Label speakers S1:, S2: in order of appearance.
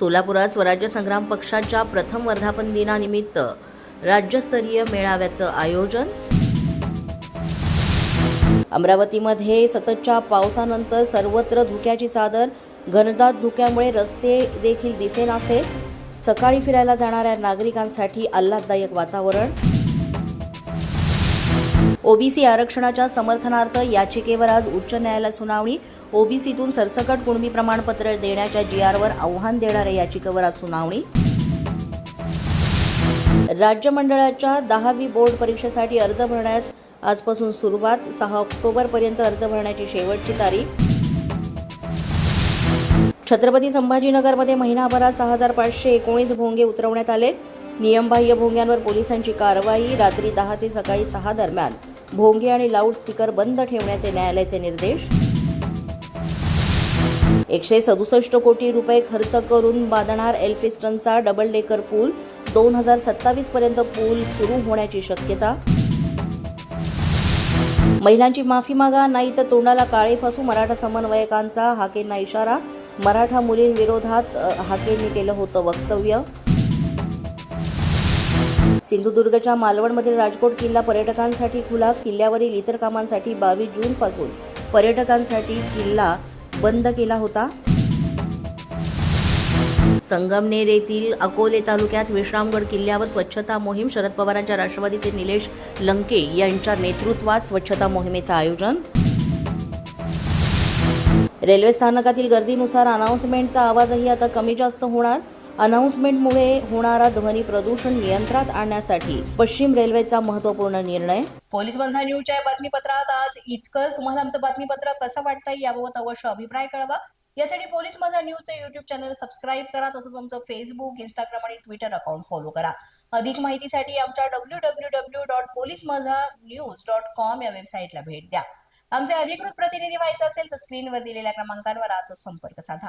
S1: सोलापुरात स्वराज्य संग्राम पक्षाच्या प्रथम वर्धापन दिनानिमित्त राज्यस्तरीय मेळाव्याचं आयोजन. अमरावतीमध्ये सततच्या पावसानंतर सर्वत्र धुक्याची चादर घनदाट धुक्यामुळे रस्ते देखील दिसेनासे. सकाळी फिरायला जाणाऱ्या नागरिकांसाठी आल्हाददायक वातावरण. ओबीसी आरक्षणाच्या समर्थनार्थ याचिकेवर आज उच्च न्यायालयात सुनावणी. ओबीसीतून सरसकट कुणबी प्रमाणपत्र देण्याच्या जी आरवर आव्हान देणाऱ्या याचिकेवर आज सुनावणी. राज्य मंडळाच्या दहावी बोर्ड परीक्षेसाठी अर्ज भरण्यास आजपासून सुरुवात. सहा ऑक्टोबरपर्यंत अर्ज भरण्याची शेवटची तारीख. छत्रपती संभाजीनगरमध्ये महिनाभरात सहा हजार पाचशे एकोणीस भोंगे उतरवण्यात आले. नियमबाह्य भोंग्यांवर पोलिसांची कारवाई रात्री दहा ते सकाळी सहा दरम्यान. भोंगे आणि लाऊडस्पीकर बंद ठेवण्याचे न्यायालयाचे निर्देश. एकशे सदुसष्ट कोटी रुपये खर्च करून बांधणार एल्फिस्टनचा डबल डेकर पूल. दोन हजार सत्तावीस पर्यंत पूल सुरू होण्याची शक्यता. महिलांची माफी मागा नाही तर तोंडाला काळे फासू मराठा समन्वयकांचा हाकेंना इशारा. मराठा मुलींविरोधात हाकेंनी केलं होतं वक्तव्य. सिंधुदुर्गच्या मालवणमधील राजकोट किल्ला पर्यटकांसाठी खुला किल्ल्यावरील इतर कामांसाठी बावीस जूनपासून पर्यटकांसाठी किल्ला बंद केला होता. संगमनेर येथील अकोले तालुक्यात विश्रामगड किल्ल्यावर स्वच्छता मोहीम शरद पवारांच्या राष्ट्रवादीचे निलेश लंके यांच्या नेतृत्वात स्वच्छता मोहिमेचं आयोजन. रेल्वे स्थानकातील गर्दीनुसार अनाऊन्समेंटचा आवाजही आता कमी जास्त होणार. अनाऊन्समेंटमुळे होणारा ध्वनी प्रदूषण नियंत्रणात आणण्यासाठी पश्चिम रेल्वेचा महत्त्वपूर्ण निर्णय. पोलीस बंधा न्यूजच्या बातमीपत्रात आज इतकंच. तुम्हाला आमचं बातमीपत्र कसं वाटतंय याबाबत अवश्य अभिप्राय कळवा. यासाठी पोलीस माझा न्यूजचं युट्यूब चॅनल सबस्क्राईब करा तसंच आमचं फेसबुक इंस्टाग्राम आणि ट्विटर अकाउंट फॉलो करा. अधिक माहितीसाठी आमच्या W W W dot police Majha news dot com या वेबसाईटला भेट द्या. आमचे अधिकृत प्रतिनिधी व्हायचं असेल तर स्क्रीनवर दिलेल्या क्रमांकांवर आजच संपर्क साधा.